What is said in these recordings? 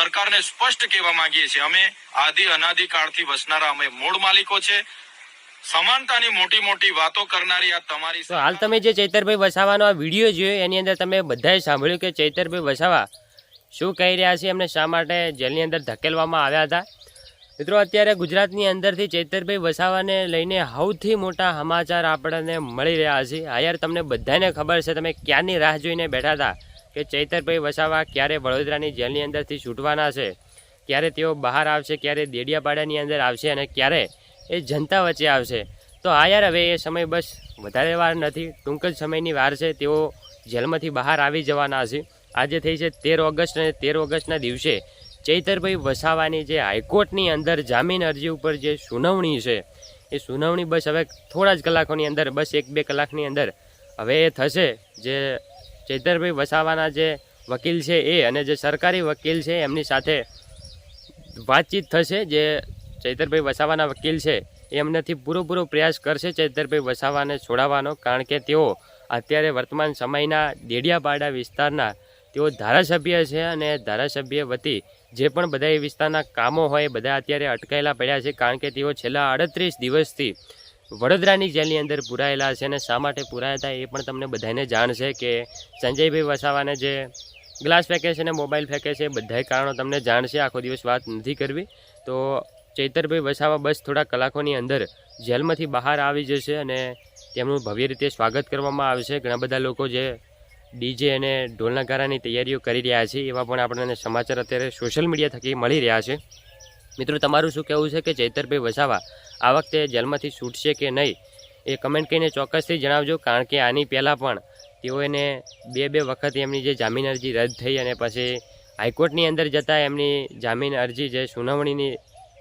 સરકારને સ્પષ્ટ કહેવા માંગીએ છીએ. અમે આદિ, અનાદિ કાળથી વસનારા, અમે મૂળ માલિકો છે. સમાનતાની મોટી મોટી વાતો કરનારી આ તમારી તો હાલ તમે જે ચૈતરભાઈ વસાવાનો આ વીડિયો જોયો, એની અંદર તમે બધાએ સાંભળ્યું કે ચૈતરભાઈ વસાવા શું કહી રહ્યા છે, એમને શા માટે જેલની અંદર ધકેલવામાં આવ્યા હતા? મિત્રો, અત્યારે ગુજરાતની અંદરથી ચૈતરભાઈ વસાવાને લઈને સૌથી મોટા સમાચાર આપણને મળી રહ્યા છે. હા યાર, તમને બધાને ખબર છે, તમે ક્યારની રાહ જોઈને બેઠા હતા? કે ચૈતરભાઈ વસાવા ક્યારે વડોદરાની જેલની અંદરથી છૂટવાના છે? ક્યારે તેઓ બહાર આવશે, ક્યારે દેડિયાપાડાની અંદર આવશે અને ક્યારે એ જનતા વચ્ચે આવશે? તો હા યાર, હવે એ સમય બસ વધારે વાર નથી, ટૂંક જ સમયની વાર છે. તેઓ જેલમાંથી બહાર આવી જવાના છે. આજે થઈ છે તેર ઓગસ્ટ અને તેર ઓગસ્ટના દિવસે ચૈતરભાઈ વસાવાની જે હાઈકોર્ટની અંદર જામીન અરજી ઉપર જે સુનાવણી છે, એ સુનાવણી બસ હવે થોડા જ કલાકોની અંદર, બસ એક બે કલાકની અંદર હવે એ થશે. જે ચૈતરભાઈ વસાવાના જે વકીલ છે એ અને જે સરકારી વકીલ છે એમની સાથે વાતચીત થશે. જે ચૈતરભાઈ વસાવાના વકીલ છે, એ એમનાથી પૂરેપૂરો પ્રયાસ કરશે ચૈતરભાઈ વસાવાને છોડાવવાનો. કારણ કે તેઓ અત્યારે વર્તમાન સમયના દેડિયાપાડા વિસ્તારના તેઓ ધારાસભ્ય છે અને ધારાસભ્ય વતી જે પણ બધા એ વિસ્તારના કામો હોય બધા અત્યારે અટકાયેલા પડ્યા છે. કારણ કે તેઓ છેલ્લા અડત્રીસ દિવસથી વડોદરાની જેલની અંદર પુરાયેલા છે અને શા માટે પુરાયા હતા એ પણ તમને બધાને જાણ છે કે સંજયભાઈ વસાવાને જે ગ્લાસ ફેંકે છે અને મોબાઈલ ફેંકે છે બધાય કારણો તમને જાણ છે. આખો દિવસ વાત નથી કરવી. તો ચૈતરભાઈ વસાવા બસ થોડા કલાકોની અંદર જેલમાંથી બહાર આવી જશે અને તેમનું ભવ્ય રીતે સ્વાગત કરવામાં આવશે. ઘણા બધા લોકો જે ડીજે અને ઢોલના ગારાની તૈયારીઓ કરી રહ્યા છે એવા પણ આપણને સમાચાર અત્યારે સોશિયલ મીડિયા થકી મળી રહ્યા છે. મિત્રો, તમારું શું કહેવું છે કે ચૈતરભાઈ વસાવા આ વખતે જેલમાંથી છૂટશે કે નહીં એ કમેન્ટ કરીને ચોક્કસથી જણાવજો, કારણ કે આની પહેલાં પણ તેઓને બે બે વખત એમની જે જામીન અરજી રદ થઈ અને પછી હાઈકોર્ટની અંદર જતાં એમની જામીન અરજી જે સુનાવણીની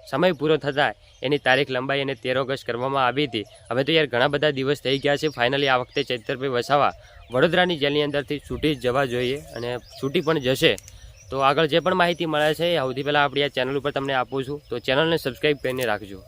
સમય પૂરો થતાં એની તારીખ લંબાઈ અને તેર ઓગસ્ટ કરવામાં આવી હતી. હવે તો યાર ઘણા બધા દિવસ થઈ ગયા છે, ફાઇનલી આ વખતે ચૈતરભાઈ વસાવા વડોદરાની જેલની અંદરથી છૂટી જવા જોઈએ અને છૂટી પણ જશે. તો આગળ જે પણ માહિતી મળે છે એ સૌથી પહેલાં આપણી આ ચેનલ ઉપર તમને આપું છું. તો ચેનલને સબસ્ક્રાઈબ કરીને રાખજો.